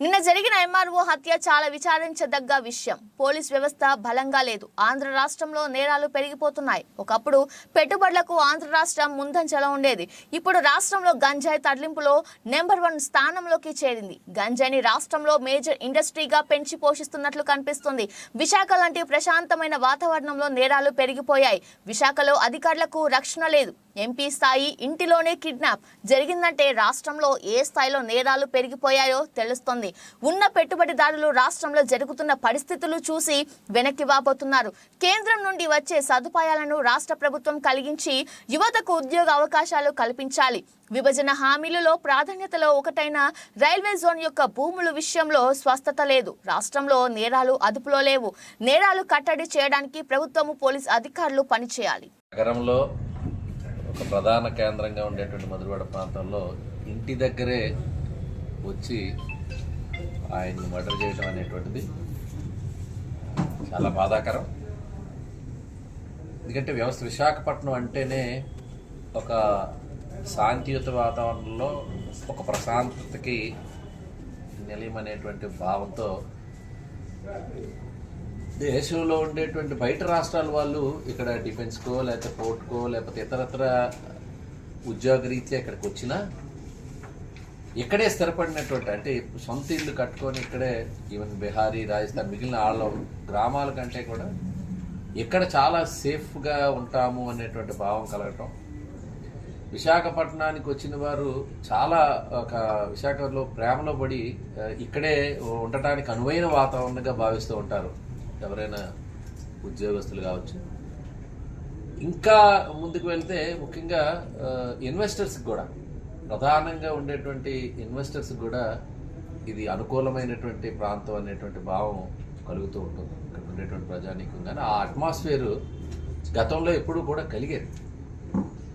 నిన్న జరిగిన ఎంఆర్ఓ హత్య చాలా విచారించదగ్గ విషయం. పోలీస్ వ్యవస్థ బలంగా లేదు. ఆంధ్ర రాష్ట్రంలో నేరాలు పెరిగిపోతున్నాయి. ఒకప్పుడు పెట్టుబడులకు ఆంధ్ర రాష్ట్రం ముందంజలో ఉండేది. ఇప్పుడు రాష్ట్రంలో గంజాయి తరలింపులో నెంబర్ వన్ స్థానంలోకి చేరింది. గంజాయిని రాష్ట్రంలో మేజర్ ఇండస్ట్రీగా పెంచి పోషిస్తున్నట్లు కనిపిస్తుంది. విశాఖ లాంటి ప్రశాంతమైన వాతావరణంలో నేరాలు పెరిగిపోయాయి. విశాఖలో అధికారులకు రక్షణ లేదు. ఎంపీ స్థాయి ఇంటిలోనే కిడ్నాప్. జరిగిందంటే రాష్ట్రంలో ఏ స్థాయిలో నేరాలు పెరిగిపోయాయో తెలుస్తోంది. ఉన్న పెట్టుబడిదారులు రాష్ట్రంలో జరుగుతున్న పరిస్థితులు చూసి వెనక్కి వాపోతున్నారు. కేంద్రం నుండి వచ్చే సదుపాయాలను రాష్ట్ర ప్రభుత్వం కలిగించి యువతకు ఉద్యోగ అవకాశాలు కల్పించాలి. విభజన హామీలలో ప్రాధాన్యతలో ఒకటైన రైల్వే జోన్ యొక్క భూముల విషయంలో స్వస్థత లేదు. రాష్ట్రంలో నేరాలు అదుపులో లేవు. నేరాలు కట్టడి చేయడానికి ప్రభుత్వము పోలీస్ అధికారులు పనిచేయాలి. నగరంలో ఒక ప్రధాన కేంద్రంగా ఉండేటువంటి మధురవాడ ప్రాంతంలో ఇంటి దగ్గరే వచ్చి ఆయన్ని మర్డర్ చేయడం అనేటువంటిది చాలా బాధాకరం. ఎందుకంటే వ్యవస్థ విశాఖపట్నం అంటేనే ఒక శాంతియుత వాతావరణంలో ఒక ప్రశాంతతకి నిలయం అనేటువంటి భావంతో దేశంలో ఉండేటువంటి బయట రాష్ట్రాల వాళ్ళు ఇక్కడ డిఫెన్స్కో లేకపోతే పోర్ట్కో లేకపోతే ఇతరత్ర ఉద్యోగరీత్యా ఇక్కడికి వచ్చినా ఇక్కడే స్థిరపడినటువంటి అంటే సొంత ఇల్లు కట్టుకొని ఇక్కడే ఈవెన్ బీహారీ రాజస్థాన్ మిగిలిన వాళ్ళ గ్రామాల కంటే కూడా ఇక్కడ చాలా సేఫ్గా ఉంటాము అనేటువంటి భావం కలగటం. విశాఖపట్నానికి వచ్చిన వారు చాలా ఒక విశాఖలో ప్రేమలో పడి ఇక్కడే ఉండటానికి అనువైన వాతావరణంగా భావిస్తూ ఉంటారు. ఎవరైనా ఉద్యోగస్తులు కావచ్చు. ఇంకా ముందుకు వెళ్తే ముఖ్యంగా ఇన్వెస్టర్స్కి కూడా. ప్రధానంగా ఉండేటువంటి ఇన్వెస్టర్స్ కూడా ఇది అనుకూలమైనటువంటి ప్రాంతం అనేటువంటి భావం కలుగుతూ ఉంటుంది. ఇక్కడ ఉండేటువంటి ప్రజానీకం కానీ ఆ అట్మాస్ఫియర్ గతంలో ఎప్పుడూ కూడా కలిగేది.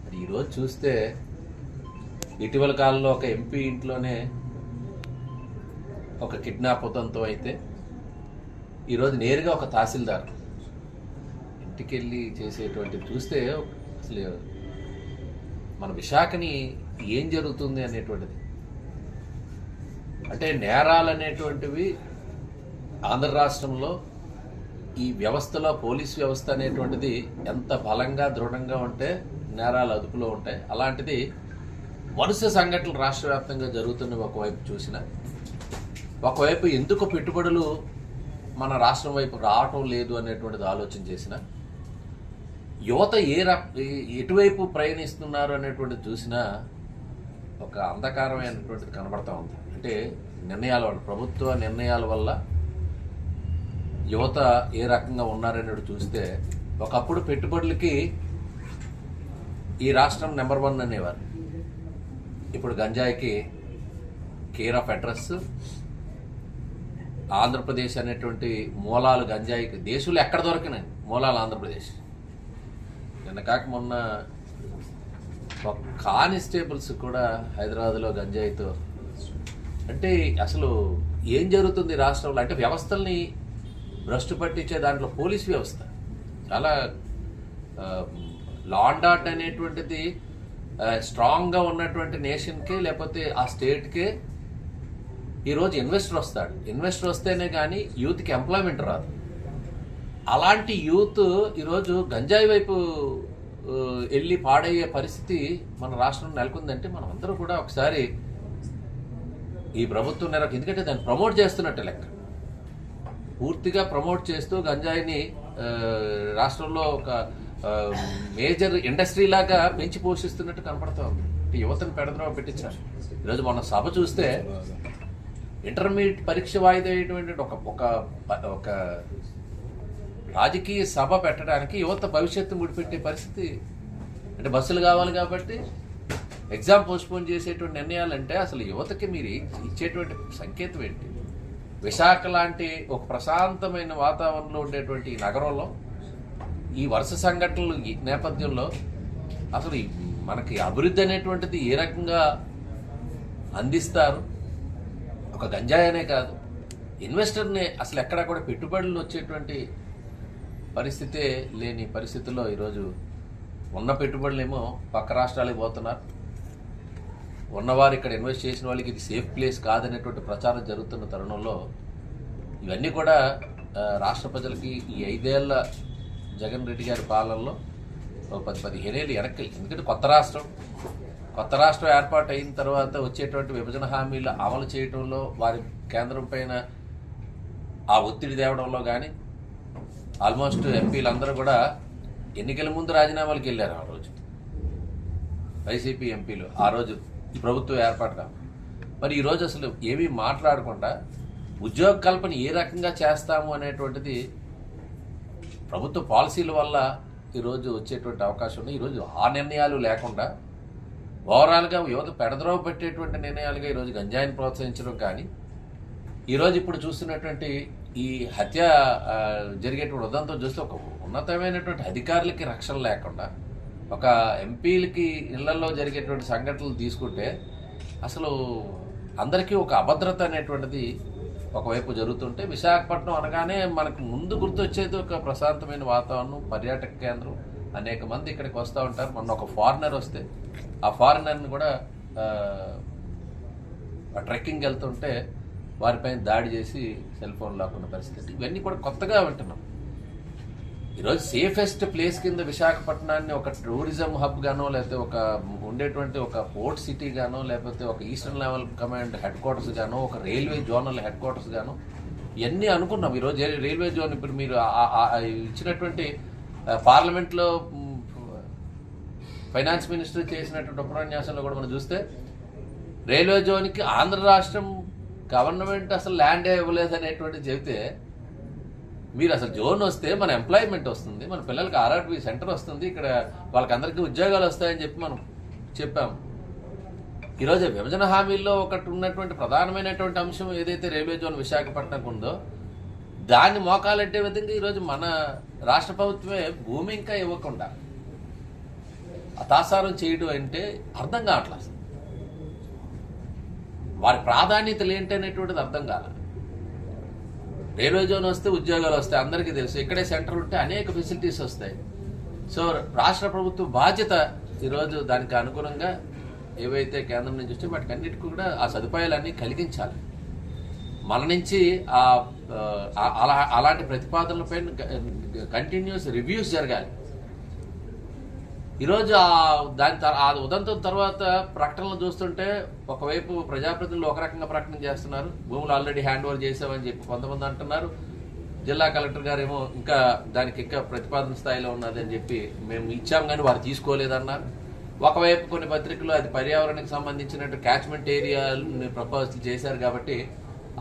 మరి ఈరోజు చూస్తే ఇటీవల కాలంలో ఒక ఎంపీ ఇంట్లోనే ఒక కిడ్నాప్ ఉదంతం అయితే ఈరోజు నేరుగా ఒక తహసీల్దార్ ఇంటికి వెళ్ళి చేసేటువంటి చూస్తే అసలు మన విశాఖని ఏం జరుగుతుంది అనేటువంటిది. అంటే నేరాలు అనేటువంటివి ఆంధ్ర రాష్ట్రంలో ఈ వ్యవస్థలో పోలీస్ వ్యవస్థ అనేటువంటిది ఎంత బలంగా దృఢంగా ఉంటే నేరాలు అదుపులో ఉంటాయి. అలాంటిది వరుస సంఘటనలు రాష్ట్ర వ్యాప్తంగా జరుగుతున్నవి ఒకవైపు చూసిన ఒకవైపు ఎందుకు పెట్టుబడులు మన రాష్ట్రం వైపు రావటం లేదు అనేటువంటిది ఆలోచన చేసిన యువత ఏ ర ఎటువైపు ప్రయాణిస్తున్నారు అనేటువంటిది చూసినా ఒక అంధకారమైనటువంటిది కనబడతా ఉంది. అంటే నిర్ణయాల వల్ల ప్రభుత్వ నిర్ణయాల వల్ల యువత ఏ రకంగా ఉన్నారనేది చూస్తే ఒకప్పుడు పెట్టుబడులకి ఈ రాష్ట్రం నెంబర్ వన్ అనేవారు. ఇప్పుడు గంజాయికి కేర్ ఆఫ్ అడ్రస్ ఆంధ్రప్రదేశ్ అనేటువంటి మూలాలు గంజాయికి దేశంలో ఎక్కడ దొరికినాయి? మూలాలు ఆంధ్రప్రదేశ్. నిన్న కాక మొన్న కానిస్టేబుల్స్ కూడా హైదరాబాద్లో గంజాయితో అంటే అసలు ఏం జరుగుతుంది రాష్ట్రంలో? అంటే వ్యవస్థల్ని భ్రష్టు పట్టించే దాంట్లో పోలీస్ వ్యవస్థ. చాలా లా అండ్ ఆర్డర్ అనేటువంటిది స్ట్రాంగ్గా ఉన్నటువంటి నేషన్కే లేకపోతే ఆ స్టేట్కే ఈరోజు ఇన్వెస్టర్ వస్తాడు. ఇన్వెస్టర్ వస్తేనే కానీ యూత్కి ఎంప్లాయ్మెంట్ రాదు. అలాంటి యూత్ ఈరోజు గంజాయి వైపు వెళ్ళి పాడయ్యే పరిస్థితి మన రాష్ట్రం నెలకొందంటే మనం అందరూ కూడా ఒకసారి ఈ ప్రభుత్వం నెరకు ఎందుకంటే దాన్ని ప్రమోట్ చేస్తున్నట్టే లెక్క. పూర్తిగా ప్రమోట్ చేస్తూ గంజాయిని రాష్ట్రంలో ఒక మేజర్ ఇండస్ట్రీ లాగా పెంచి పోషిస్తున్నట్టు కనపడతా ఉంది. యువతను పెడద్రవ పెట్టించారు. ఈరోజు మన సభ చూస్తే ఇంటర్మీడియట్ పరీక్ష వాయిదా ఒక ఒక ఒక రాజకీయ సభ పెట్టడానికి యువత భవిష్యత్తు ముడిపెట్టే పరిస్థితి. అంటే బస్సులు కావాలి కాబట్టి ఎగ్జామ్ పోస్ట్పోన్ చేసేటువంటి నిర్ణయాలంటే అసలు యువతకి మీరు ఇచ్చేటువంటి సంకేతం ఏంటి? విశాఖ లాంటి ఒక ప్రశాంతమైన వాతావరణంలో ఉండేటువంటి ఈ నగరంలో ఈ వరుస సంఘటనలు ఈ నేపథ్యంలో అసలు మనకి అభివృద్ధి అనేటువంటిది ఏ రకంగా అందిస్తారు? ఒక గంజాయనే కాదు. ఇన్వెస్టర్ని అసలు ఎక్కడా కూడా పెట్టుబడులు వచ్చేటువంటి పరిస్థితే లేని పరిస్థితుల్లో ఈరోజు ఉన్న పెట్టుబడులేమో పక్క రాష్ట్రాలకి పోతున్నారు. ఉన్నవారు ఇక్కడ ఇన్వెస్ట్ చేసిన వాళ్ళకి ఇది సేఫ్ ప్లేస్ కాదనేటువంటి ప్రచారం జరుగుతున్న తరుణంలో ఇవన్నీ కూడా రాష్ట్ర ప్రజలకి ఈ ఐదేళ్ళ జగన్ రెడ్డి గారి పాలనలో ఒక పది పదిహేనేళ్ళు వెనక్కి. ఎందుకంటే కొత్త రాష్ట్రం. కొత్త రాష్ట్రం ఏర్పాటు అయిన తర్వాత వచ్చేటువంటి విభజన హామీలు అమలు చేయడంలో వారి కేంద్రం పైన ఆ ఒత్తిడి తేవడంలో కానీ ఆల్మోస్ట్ ఎంపీలందరూ కూడా ఎన్నికల ముందు రాజీనామాలకు వెళ్ళారు ఆ రోజు. వైసీపీ ఎంపీలు ఆ రోజు ప్రభుత్వం ఏర్పాటు కాదు మరి ఈరోజు అసలు ఏమీ మాట్లాడకుండా ఉద్యోగ కల్పన ఏ రకంగా చేస్తాము అనేటువంటిది ప్రభుత్వ పాలసీల వల్ల ఈరోజు వచ్చేటువంటి అవకాశం ఉంది. ఈరోజు ఆ నిర్ణయాలు లేకుండా ఓవరాల్గా యువత పెడద్రోవ పెట్టేటువంటి నిర్ణయాలుగా ఈరోజు గంజాయిని ప్రోత్సహించడం కానీ ఈరోజు ఇప్పుడు చూస్తున్నటువంటి ఈ హత్య జరిగేటువంటి ఉదంతం చూస్తే ఒక ఉన్నతమైనటువంటి అధికారులకి రక్షణ లేకుండా ఒక ఎంపీలకి ఇళ్ళలో జరిగేటువంటి సంఘటనలు తీసుకుంటే అసలు అందరికీ ఒక అభద్రత అనేటువంటిది ఒకవైపు జరుగుతుంటే విశాఖపట్నం అనగానే మనకు ముందు గుర్తొచ్చేది ఒక ప్రశాంతమైన వాతావరణం పర్యాటక కేంద్రం. అనేక మంది ఇక్కడికి వస్తూ ఉంటారు. మొన్న ఒక ఫారినర్ వస్తే ఆ ఫారినర్ని కూడా ట్రెక్కింగ్కి ట్రెక్కింగ్ వెళ్తుంటే వారిపైన దాడి చేసి సెల్ ఫోన్ లాక్కున్న పరిస్థితి. ఇవన్నీ కూడా కొత్తగా వింటున్నాం. ఈరోజు సేఫెస్ట్ ప్లేస్ కింద విశాఖపట్నాన్ని ఒక టూరిజం హబ్ గానో లేకపోతే ఒక ఉండేటువంటి ఒక పోర్ట్ సిటీ గానో లేకపోతే ఒక eastern level command headquarters గానో ఒక రైల్వే జోనల్ హెడ్ క్వార్టర్స్ గానో ఇవన్నీ అనుకున్నాం. ఈరోజు రైల్వే జోన్ ఇప్పుడు మీరు ఇచ్చినటువంటి పార్లమెంట్లో ఫైనాన్స్ మినిస్టర్ చేసినటువంటి ఉపన్యాసంలో కూడా మనం చూస్తే రైల్వే జోన్కి ఆంధ్ర రాష్ట్రం గవర్నమెంట్ అసలు ల్యాండ్ ఇవ్వలేదు అనేటువంటి చెబితే మీరు అసలు జోన్ వస్తే మన ఎంప్లాయ్మెంట్ వస్తుంది మన పిల్లలకి ఆర్ఆర్బి సెంటర్ వస్తుంది ఇక్కడ వాళ్ళకందరికీ ఉద్యోగాలు వస్తాయని చెప్పి మనం చెప్పాం. ఈరోజు విభజన హామీల్లో ఒకటి ఉన్నటువంటి ప్రధానమైనటువంటి అంశం ఏదైతే రైల్వే జోన్ విశాఖపట్నంకు ఉందో దాన్ని మోకాలంటే విధంగా ఈరోజు మన రాష్ట్ర ప్రభుత్వమే భూమి ఇంకా ఇవ్వకుండా అతాసారం చేయడం అంటే అర్థం కావట్లేదు వారి ప్రాధాన్యతలు ఏంటనేటువంటిది అర్థం కాల. రైల్వే జోన్ వస్తే ఉద్యోగాలు వస్తాయి అందరికీ తెలుసు. ఇక్కడే సెంటర్ ఉంటే అనేక ఫెసిలిటీస్ వస్తాయి. సో రాష్ట్ర ప్రభుత్వ బాధ్యత ఈరోజు దానికి అనుగుణంగా ఏవైతే కేంద్రం నుంచి వచ్చాయో వాటికి అన్నిటికీ కూడా ఆ సదుపాయాలన్నీ కలిగించాలి. మన నుంచి ఆ ఆ, అలా అలాంటి ప్రతిపాదనలపై కంటిన్యూస్ రివ్యూస్ జరగాలి. ఈరోజు ఆ దాని ఆ ఉదంతం తర్వాత ప్రకటనలు చూస్తుంటే ఒకవైపు ప్రజాప్రతినిధులు ఒక రకంగా ప్రకటన చేస్తున్నారు. భూములు ఆల్రెడీ హ్యాండ్ ఓవర్ చేసామని చెప్పి కొంతమంది అంటున్నారు. జిల్లా కలెక్టర్ గారేమో ఇంకా దానికి ఇంకా ప్రతిపాదన స్థాయిలో ఉన్నది అని చెప్పి మేము ఇచ్చాం కానీ వారు తీసుకోలేదన్నారు. ఒకవైపు కొన్ని పత్రికలు అది పర్యావరణానికి సంబంధించినట్టు క్యాచ్మెంట్ ఏరియా ప్రపోజల్ చేశారు కాబట్టి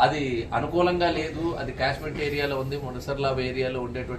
అది అనుకూలంగా లేదు. అది క్యాచ్మెంట్ ఏరియాలో ఉంది. మునసర్లాబ్ ఏరియాలో ఉండేటువంటి